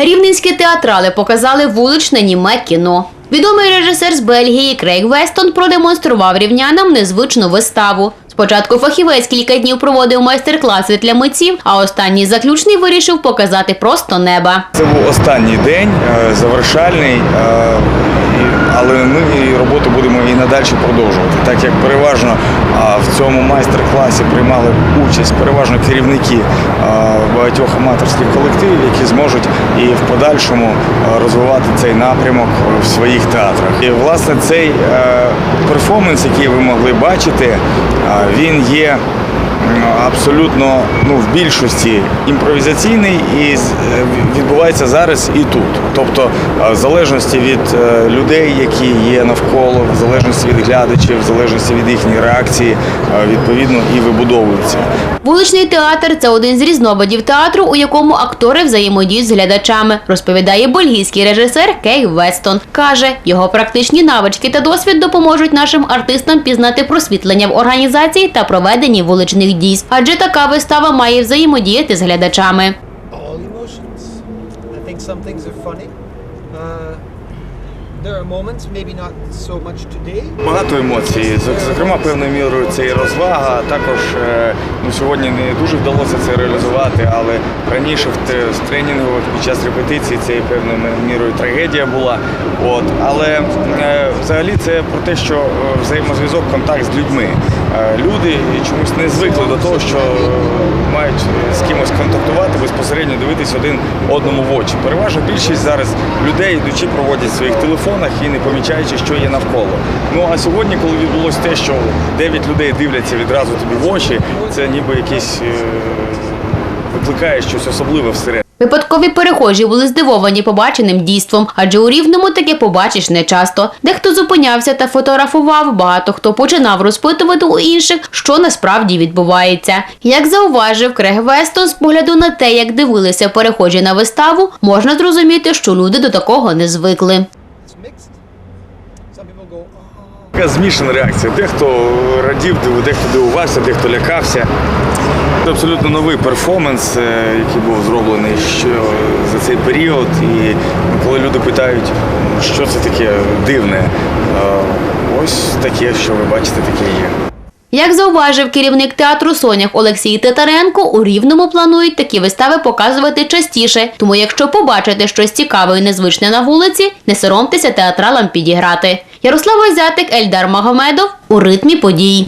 Рівненські театрали показали вуличне німе кіно. Відомий режисер з Бельгії Крейг Вестон продемонстрував рівнянам незвичну виставу. Спочатку фахівець кілька днів проводив майстер-класи для митців, а останній заключний вирішив показати просто неба. Це був останній день, е, завершальний, е, але ми роботу будемо і надалі продовжувати, так як переважно в цьому майстер-класі приймали участь переважно керівники багатьох аматорських колективів, які зможуть і в подальшому розвивати цей напрямок в своїх театрах. І власне цей е, перформанс, який ви могли бачити, він є абсолютно ну, в більшості імпровізаційний і е, відбувається зараз і тут. Тобто, е, в залежності від е, людей, які є навколо, в залежності від глядачів, в залежності від їхньої реакції, е, відповідно і вибудовується. Вуличний театр це один з різновидів театру, у якому актори взаємодіють з глядачами, розповідає бельгійський режисер Кей Вестон. Каже, його практичні навички та досвід допоможуть нашим артистам пізнати просвітлення в організації та проведенні вуличних дійств. Адже така вистава має взаємодіяти з глядачами. Think some things are funny. Uh, there are moments, maybe not so much today. Багато емоцій. Зок- Зокрема, певною мірою це і розвага. Також е, ну, сьогодні не дуже вдалося це реалізувати, але раніше в, те- в під час репетиції це певною мірою трагедія була. От. Але е, взагалі це про те, що е, взаємозв'язок, контакт з людьми. Е, люди чомусь не звикли до того, що мають з кимось контактувати, безпосередньо дивитись один одному в очі. Переважно більшість зараз людей, йдучи, проводять в своїх телефонах і не помічаючи, що є навколо. Ну а сьогодні, коли відбулося те, що 9 людей дивляться відразу тобі в очі, це ніби якийсь е, викликає щось особливе всередині. Випадкові перехожі були здивовані побаченим дійством, адже у рівному таке побачиш нечасто. Дехто зупинявся та фотографував, багато хто починав розпитувати у інших, що насправді відбувається. Як зауважив Крег Вестон, з погляду на те, як дивилися перехожі на виставу, можна зрозуміти, що люди до такого не звикли. Така змішана реакція. Дехто радів, дехто дивувався, дехто лякався. Це абсолютно новий перформанс, е, який був зроблений що за цей період. І коли люди питають, що це таке дивне, е, ось таке, що ви бачите, таке є. Як зауважив керівник театру Сонях Олексій Титаренко, у Рівному планують такі вистави показувати частіше. Тому, якщо побачите щось цікаве і незвичне на вулиці, не соромтеся театралам підіграти. Ярослава Зятик, Ельдар Магомедов у ритмі подій.